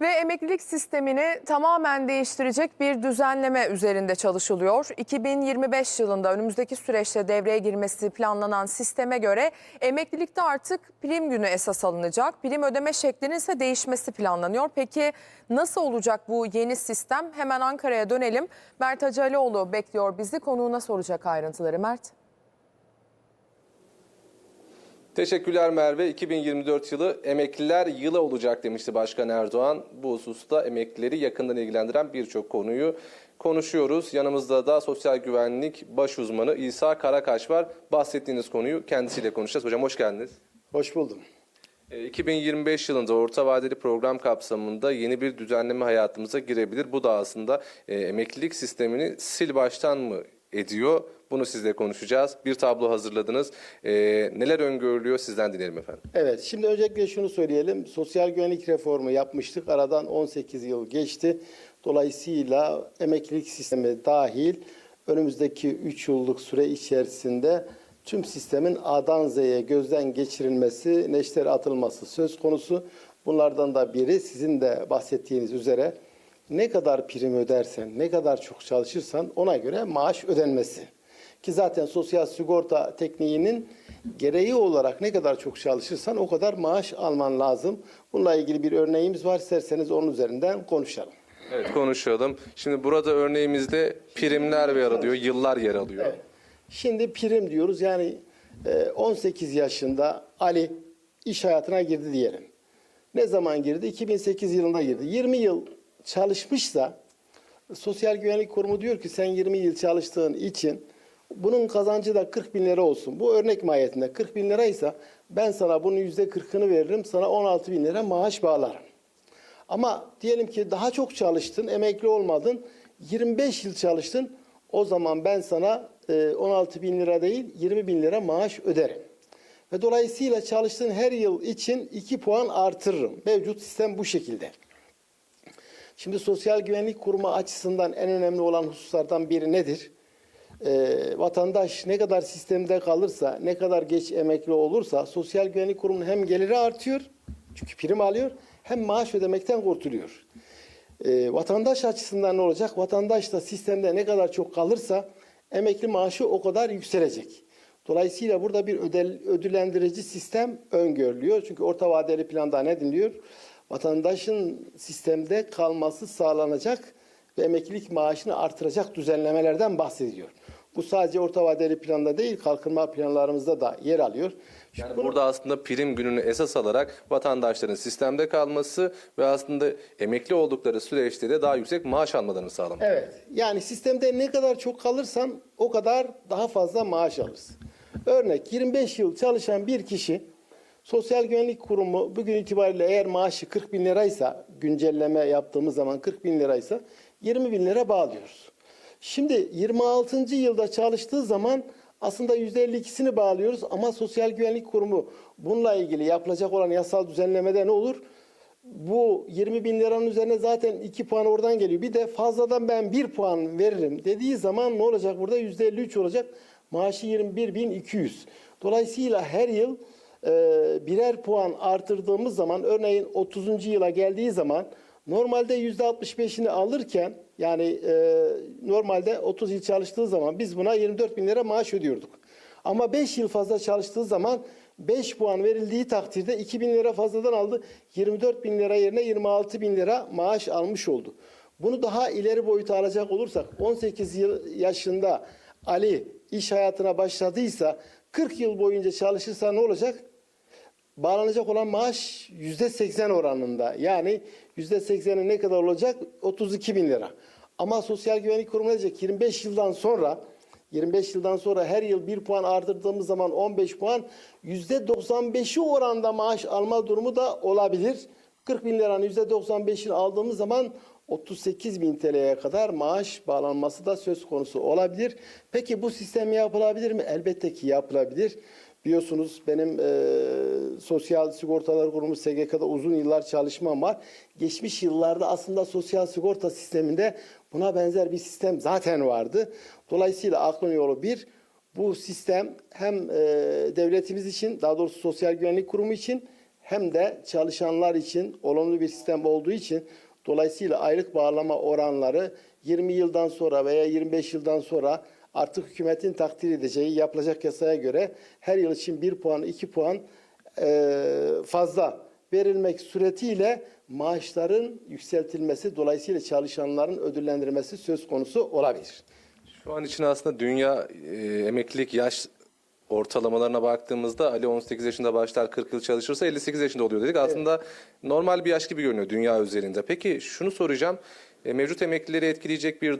Ve emeklilik sistemini tamamen değiştirecek bir düzenleme üzerinde çalışılıyor. 2025 yılında önümüzdeki süreçte devreye girmesi planlanan sisteme göre emeklilikte artık prim günü esas alınacak. Prim ödeme şeklinin ise değişmesi planlanıyor. Peki nasıl olacak bu yeni sistem? Hemen Ankara'ya dönelim. Mert Hacalioğlu bekliyor bizi. Konuğuna soracak ayrıntıları Mert. Teşekkürler Merve. 2024 yılı emekliler yılı olacak demişti Başkan Erdoğan. Bu hususta emeklileri yakından ilgilendiren birçok konuyu konuşuyoruz. Yanımızda da sosyal güvenlik baş uzmanı İsa Karakaş var. Bahsettiğiniz konuyu kendisiyle konuşacağız. Hocam hoş geldiniz. Hoş buldum. E, 2025 yılında orta vadeli program kapsamında yeni bir düzenleme hayatımıza girebilir. Bu da aslında e, emeklilik sistemini sil baştan mı ediyor? Bunu sizle konuşacağız. Bir tablo hazırladınız. E, neler öngörülüyor sizden dinleyelim efendim. Evet, şimdi öncelikle şunu söyleyelim. Sosyal güvenlik reformu yapmıştık. Aradan 18 yıl geçti. Dolayısıyla emeklilik sistemi dahil önümüzdeki 3 yıllık süre içerisinde tüm sistemin A'dan Z'ye gözden geçirilmesi, neşter atılması söz konusu. Bunlardan da biri sizin de bahsettiğiniz üzere ne kadar prim ödersen, ne kadar çok çalışırsan ona göre maaş ödenmesi. Ki zaten sosyal sigorta tekniğinin gereği olarak ne kadar çok çalışırsan o kadar maaş alman lazım. Bununla ilgili bir örneğimiz var. İsterseniz onun üzerinden konuşalım. Evet konuşalım. Şimdi burada örneğimizde primler yer alıyor, yıllar yer alıyor. Evet. Şimdi prim diyoruz. Yani e, 18 yaşında Ali iş hayatına girdi diyelim. Ne zaman girdi? 2008 yılında girdi. 20 yıl çalışmışsa Sosyal Güvenlik Kurumu diyor ki sen 20 yıl çalıştığın için bunun kazancı da 40 bin lira olsun. Bu örnek mahiyetinde 40 bin liraysa ben sana bunun yüzde 40'ını veririm. Sana 16 bin lira maaş bağlarım. Ama diyelim ki daha çok çalıştın, emekli olmadın, 25 yıl çalıştın. O zaman ben sana e, 16 bin lira değil 20 bin lira maaş öderim. Ve dolayısıyla çalıştığın her yıl için 2 puan artırırım. Mevcut sistem bu şekilde. Şimdi Sosyal Güvenlik Kurumu açısından en önemli olan hususlardan biri nedir? Ee, vatandaş ne kadar sistemde kalırsa, ne kadar geç emekli olursa Sosyal Güvenlik Kurumu'nun hem geliri artıyor, çünkü prim alıyor, hem maaş ödemekten kurtuluyor. Ee, vatandaş açısından ne olacak? Vatandaş da sistemde ne kadar çok kalırsa emekli maaşı o kadar yükselecek. Dolayısıyla burada bir ödel, ödüllendirici sistem öngörülüyor. Çünkü orta vadeli planda ne deniliyor? Vatandaşın sistemde kalması sağlanacak ve emeklilik maaşını artıracak düzenlemelerden bahsediyor. Bu sadece orta vadeli planda değil, kalkınma planlarımızda da yer alıyor. Yani burada aslında prim gününü esas alarak vatandaşların sistemde kalması ve aslında emekli oldukları süreçte de daha yüksek maaş almalarını sağlamak. Evet. Yani sistemde ne kadar çok kalırsan o kadar daha fazla maaş alırsın. Örnek 25 yıl çalışan bir kişi Sosyal Güvenlik Kurumu bugün itibariyle eğer maaşı 40 bin liraysa güncelleme yaptığımız zaman 40 bin liraysa 20 bin lira bağlıyoruz. Şimdi 26. yılda çalıştığı zaman aslında %52'sini bağlıyoruz ama Sosyal Güvenlik Kurumu bununla ilgili yapılacak olan yasal düzenlemede ne olur? Bu 20 bin liranın üzerine zaten 2 puan oradan geliyor. Bir de fazladan ben 1 puan veririm dediği zaman ne olacak burada? %53 olacak. Maaşı 21.200. Dolayısıyla her yıl e, birer puan artırdığımız zaman örneğin 30. yıla geldiği zaman normalde %65'ini alırken yani e, normalde 30 yıl çalıştığı zaman biz buna 24 bin lira maaş ödüyorduk. Ama 5 yıl fazla çalıştığı zaman 5 puan verildiği takdirde 2 bin lira fazladan aldı. 24 bin lira yerine 26 bin lira maaş almış oldu. Bunu daha ileri boyuta alacak olursak 18 yıl yaşında Ali iş hayatına başladıysa 40 yıl boyunca çalışırsa ne olacak? Bağlanacak olan maaş yüzde 80 oranında. Yani yüzde 80'i ne kadar olacak? 32 bin lira. Ama Sosyal Güvenlik Kurumu ne diyecek? 25 yıldan sonra 25 yıldan sonra her yıl bir puan artırdığımız zaman 15 puan yüzde 95'i oranda maaş alma durumu da olabilir. 40 bin liranın yüzde 95'ini aldığımız zaman 38 bin TL'ye kadar maaş bağlanması da söz konusu olabilir. Peki bu sistem yapılabilir mi? Elbette ki yapılabilir. Biliyorsunuz benim e, Sosyal Sigortalar Kurumu SGK'da uzun yıllar çalışmam var. Geçmiş yıllarda aslında sosyal sigorta sisteminde buna benzer bir sistem zaten vardı. Dolayısıyla aklın yolu bir, bu sistem hem e, devletimiz için daha doğrusu Sosyal Güvenlik Kurumu için hem de çalışanlar için olumlu bir sistem olduğu için dolayısıyla aylık bağlama oranları 20 yıldan sonra veya 25 yıldan sonra artık hükümetin takdir edeceği yapılacak yasaya göre her yıl için 1 puan 2 puan eee, fazla verilmek suretiyle maaşların yükseltilmesi dolayısıyla çalışanların ödüllendirmesi söz konusu olabilir. Şu an için aslında dünya e, emeklilik yaş ortalamalarına baktığımızda Ali 18 yaşında başlar 40 yıl çalışırsa 58 yaşında oluyor dedik. Aslında normal bir yaş gibi görünüyor dünya üzerinde. Peki şunu soracağım. E, mevcut emeklileri etkileyecek bir